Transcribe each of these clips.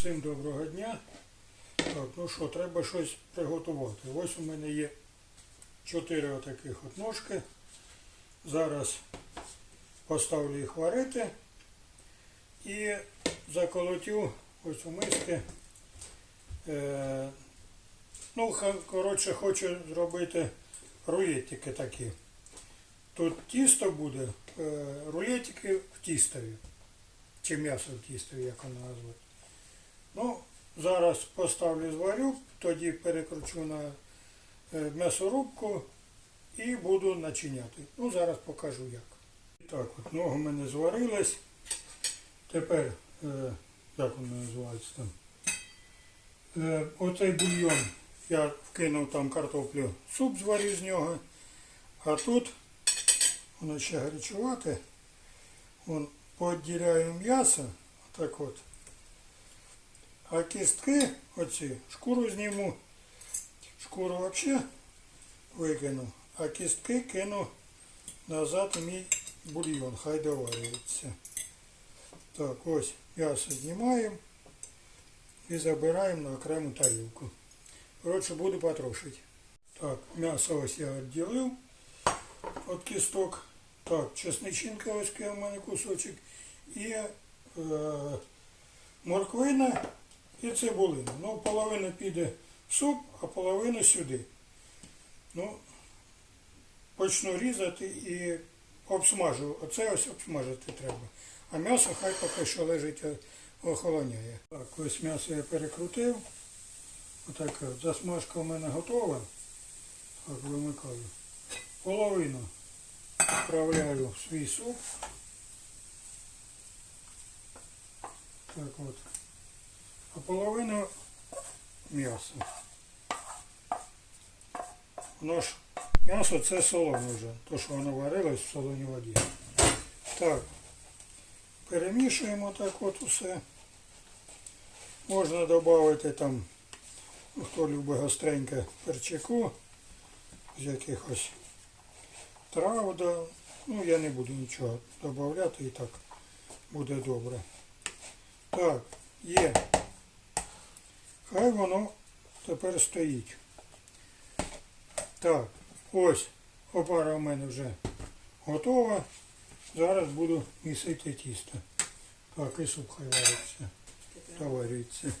Всім доброго дня. Так, ну що, треба щось приготувати. Ось у мене є чотири отаких от ножки. Зараз поставлю їх варити і заколотю ось у миски. Е, ну, коротше, хочу зробити рулетики такі. Тут тісто буде, е, рулетики в тістові. Чи м'ясо в тістові, як воно назвати. Ну, зараз поставлю зварю, тоді перекручу на е, м'ясорубку і буду начиняти. Ну, зараз покажу як. Так, от ноги в мене зварились. Тепер, е, як воно називається там? Е, оцей бульйон я вкинув там картоплю, суп зварю з нього. А тут воно ще гарячувати. Вон пооділяю м'ясо, так от. А кістки, оці, шкуру зніму, шкуру взагалі викину, а кістки кину назад у мій бульйон, хай доварюється. Так, ось м'ясо знімаємо і забираємо на окрему тарілку. Коротше, буду потрошити. Так, м'ясо ось я відділив від кісток. Так, чесничинка ось в мене кусочок. І е, морквина і цибулина. Ну, половина піде в суп, а половина сюди. Ну, почну різати і обсмажу. Оце ось обсмажити треба. А м'ясо хай поки що лежить охолоняє. Так, ось м'ясо я перекрутив. Отака засмажка у мене готова. Так, вимикаю. Половину вправляю в свій суп. Так от. А половину м'яса. Воно ж м'ясо це солоне вже, то що воно варилось в солоній воді. Так. Перемішуємо так от усе. Можна додати там, ну, хто любить гостреньке перчику, з якихось трав, да. ну я не буду нічого додати і так буде добре. Так, є. Хай воно тепер стоїть. Так, ось опара у мене вже готова. Зараз буду місити тісто. Так, і суп хай вариться. Доварюється.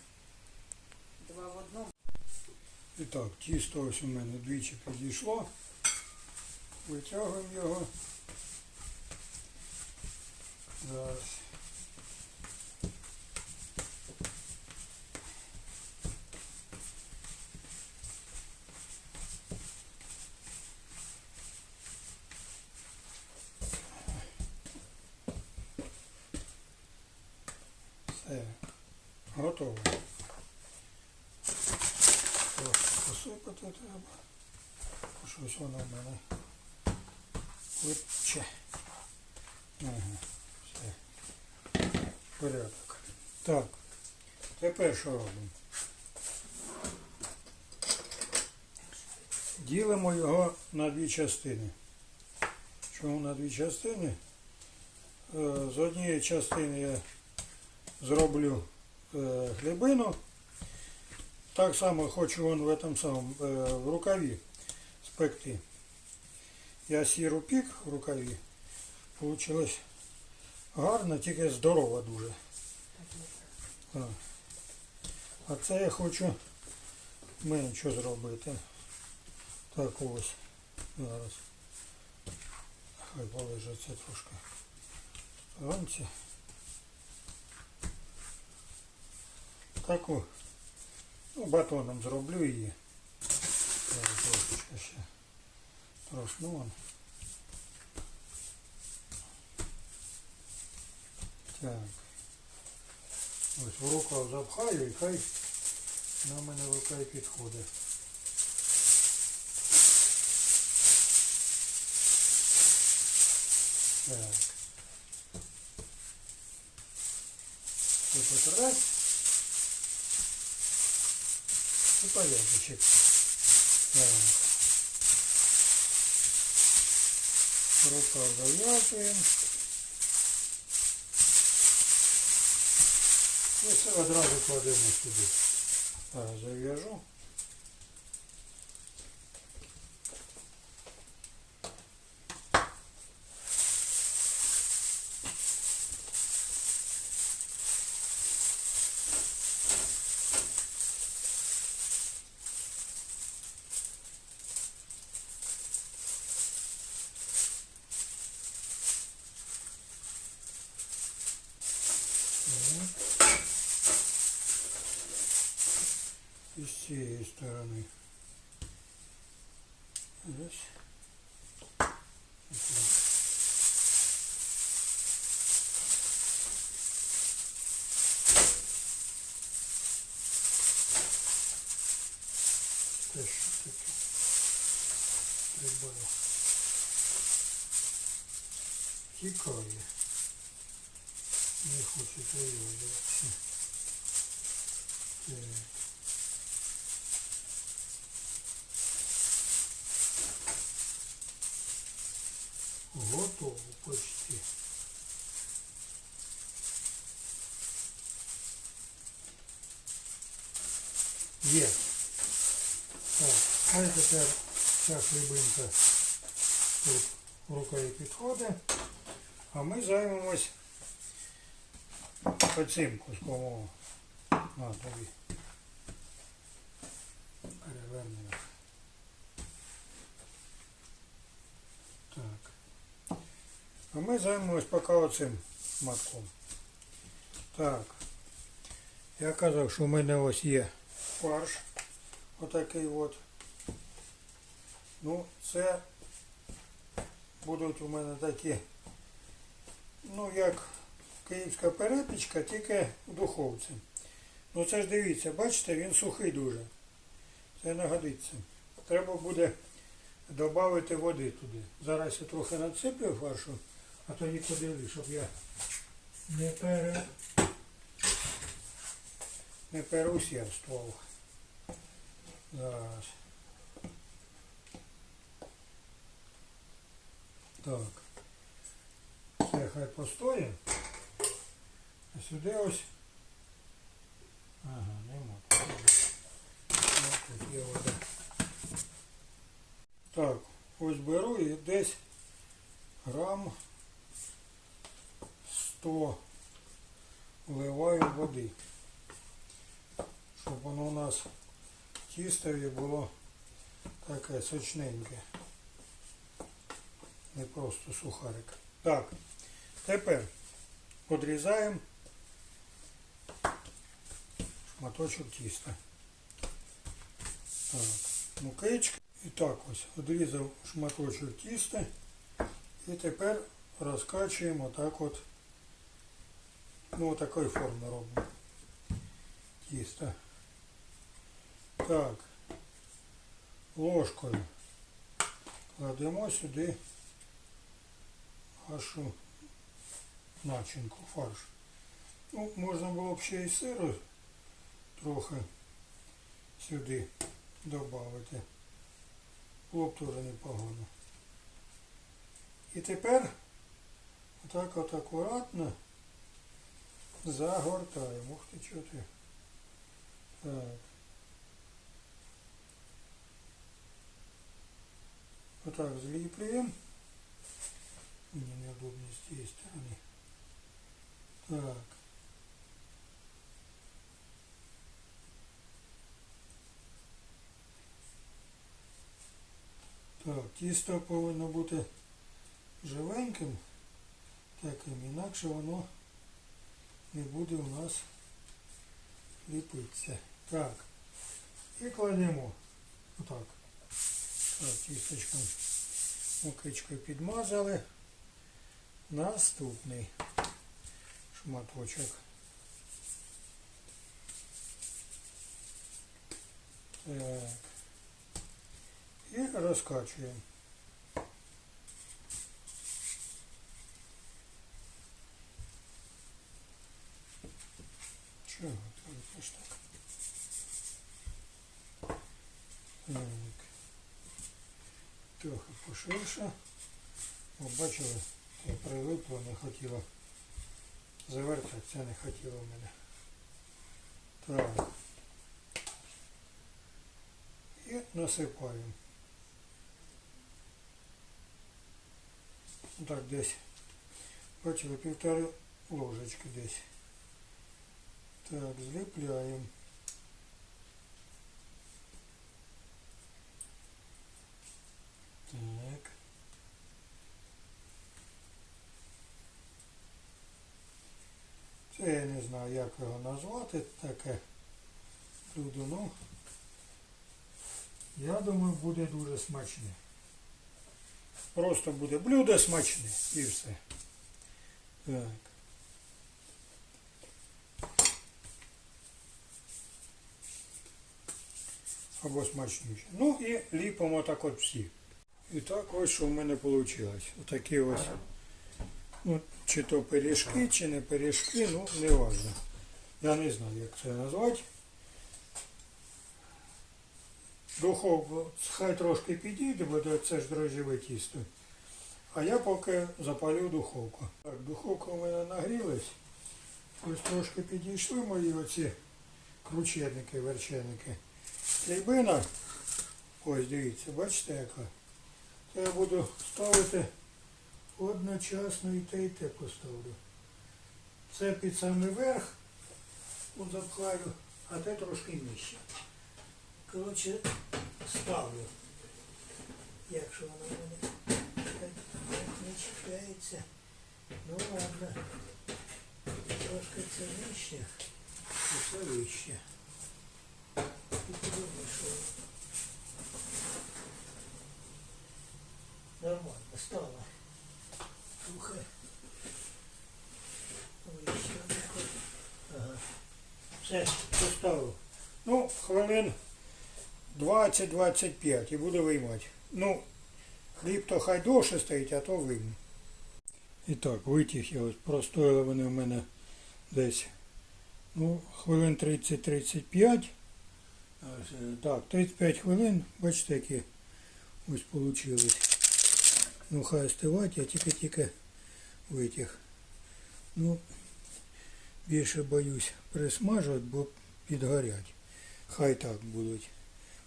Два в одному. І так, тісто ось у мене двічі підійшло. Витягуємо його. Зараз. Все. Готово. Трошки посипати треба. Щось воно в мене витче. Ага, все. Порядок. Так. Тепер що робимо? Ділимо його на дві частини. Чому на дві частини? Е, З однієї частини я зроблю е, хлібину. Так само хочу вон в этом самому, е, в рукаві спекти. Я сіру пік в рукаві. Получилось гарно, тільки здорово дуже. А, а це я хочу менше зробити. Так ось. Зараз. Хай полежиться трошки. Ранці. Таку ну, батоном зроблю її. Трошечки ще тросну вам. Так. Ось в руку запхаю і хай на мене в руках підходить. Так. Тут раз. І порядочек. Так. Рука зав'язуємо. І це одразу кладемо сюди. Так, зав'яжу. І з цієї сторони. Ось. Отак. Те, що таке? Треба. Тікає. Не хоче виявлятися. Є. Так, а тепер ця хлібинка тут рукою підходить, а ми займемось оцим куском. На тобі. Перевернемо. Так. А ми займемось поки оцим матком. Так. Я казав, що в мене ось є фарш. Отакий от. Ну, це будуть у мене такі, ну як київська перепічка, тільки в духовці. Ну це ж дивіться, бачите, він сухий дуже. Це не годиться. Треба буде додати води туди. Зараз я трохи надсиплю фаршу, а тоді подивлюсь, щоб я не пере... не переусердствував. Зараз. Так. Це хай постоїть. А сюди ось. Ага, нема. Тут є вода. Так, ось беру і десь грам 100 вливаю води. Щоб воно у нас тістові було таке сочненьке. Не просто сухарик. Так, тепер подрізаємо шматочок тіста. Так, мукичка. І так ось відрізав шматочок тіста. І тепер розкачуємо так от. Ну, такої форми робимо. Тісто. Так. Ложкою кладемо сюди нашу начинку, фарш. Ну, можна було б ще і сиру трохи сюди додати. Було б теж непогано. І тепер отак от акуратно загортаємо. Ух ти, чого ти? Так. Отак зліплюємо. Мені неудобно з цієї сторони. Так. Так, тісто повинно бути живеньким, таким, інакше воно не буде у нас ліпитися. Так. І кладемо. Отак. Так, тісточком мукичкою підмазали. Наступний шматочок. Так. І розкачуємо. Трохи поширше. О, бачили, я прилипло, не хотіло завертатися, не хотіло в мене. Так. І насипаємо. Так, десь. Бачили, півтори ложечки десь. Так, зліпляємо. Це я не знаю, як його назвати, таке блюдо, ну, я думаю, буде дуже смачне. Просто буде блюдо смачне і все. Так. Або смачніше. Ну і ліпимо так от всі. І так ось що в мене вийшло. Отакі ось. Ну, чи то пиріжки, чи не пиріжки, ну не важно. Я не знаю, як це назвати. Духовку хай трошки підійде, бо це ж дрожжеве тісто. А я поки запалю духовку. Так, духовка у мене нагрілась. Ось трошки підійшли мої оці крученики, верченики. Хлібина, ось дивіться, бачите яка. То я буду ставити одночасно і те, і те поставлю. Це під самий верх запхаю, а те трошки нижче. Коротше, ставлю. Якщо воно мене не чіпляється. Ну ладно. Трошки це нижче і це вище. І подумаю, що нормально стало. Слухай. Вище отак. Ага. Все, поставив. Ну, хвилин 20-25 і буду виймати. Ну, хліб то хай довше стоїть, а то вийму. І так, витяг я ось простояли вони в мене десь ну, хвилин 30-35. Е, Так, 35 хвилин, бачите, які ось вийшли. Ну, хай остивать, я тільки-тільки витяг. Ну, більше боюсь присмажувати, бо підгорять. Хай так будуть.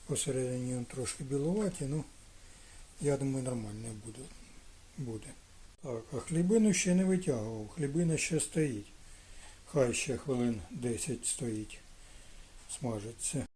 Посередині він трошки білуваті, ну я думаю нормально буде. буде. Так, а хлібину ще не витягував, хлібина ще стоїть. Хай ще хвилин 10 стоїть. Смажиться.